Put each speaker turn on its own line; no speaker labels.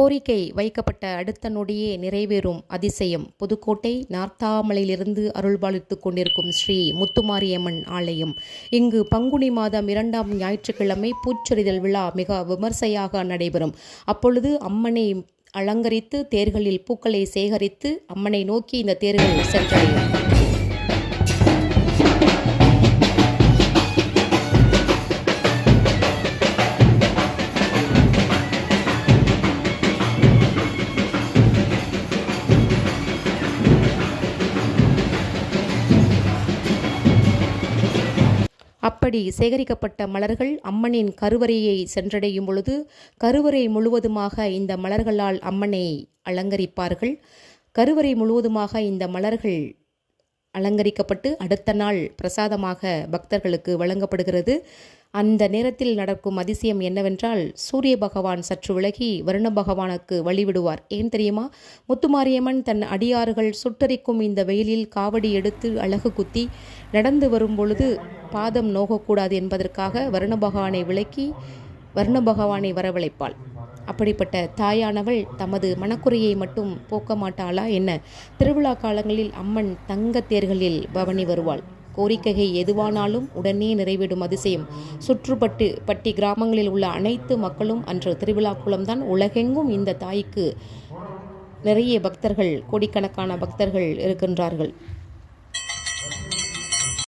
கோரிக்கை வைக்கப்பட்ட அடுத்த நொடியே நிறைவேறும் அதிசயம். புதுக்கோட்டை நார்த்தாமலையிலிருந்து அருள்பாலித்துக் கொண்டிருக்கும் ஸ்ரீ முத்துமாரியம்மன் ஆலயம். இங்கு பங்குனி மாதம் இரண்டாம் ஞாயிற்றுக்கிழமை பூச்சொரிதல் விழா மிக விமர்சையாக நடைபெறும். அப்பொழுது அம்மனை அலங்கரித்து தேர்களில் பூக்களை சேகரித்து அம்மனை நோக்கி இந்த தேர்கள் சென்றடையும். அப்படி சேகரிக்கப்பட்ட மலர்கள் அம்மனின் கருவறையை சென்றடையும் பொழுது கருவறை முழுவதுமாக இந்த மலர்களால் அம்மனை அலங்கரிப்பார்கள். கருவறை முழுவதுமாக இந்த மலர்கள் அலங்கரிக்கப்பட்டு அடுத்த நாள் பிரசாதமாக பக்தர்களுக்கு வழங்கப்படுகிறது. அந்த நேரத்தில் நடக்கும் அதிசயம் என்னவென்றால் சூரிய பகவான் சற்று விலகி வருண பகவானுக்கு வழிவிடுவார். ஏன் தெரியுமா? முத்துமாரியம்மன் தன் அடியார்கள் சுட்டரிக்கும் இந்த வெயிலில் காவடி எடுத்து அழகு குத்தி நடந்து வரும் பொழுது பாதம் நோகக்கூடாது என்பதற்காக வருண பகவானை விலக்கி வருண பகவானை வரவழைப்பாள். அப்படிப்பட்ட தாயானவள் தமது மனக்குறையை மட்டும் போக்க மாட்டாளா என்ன? திருவிழா காலங்களில் அம்மன் தங்கத் தேர்களில் பவனி வருவாள். கோரிக்கை எதுவானாலும் உடனே நிறைவேடும் அதிசயம். சுற்றுப்பட்டு பட்டி கிராமங்களில் உள்ள அனைத்து மக்களும் அன்று திருவிழா குளம்தான் உலகெங்கும் இந்த தாய்க்கு நிறைய பக்தர்கள் கோடிக்கணக்கான பக்தர்கள் இருக்கின்றார்கள்.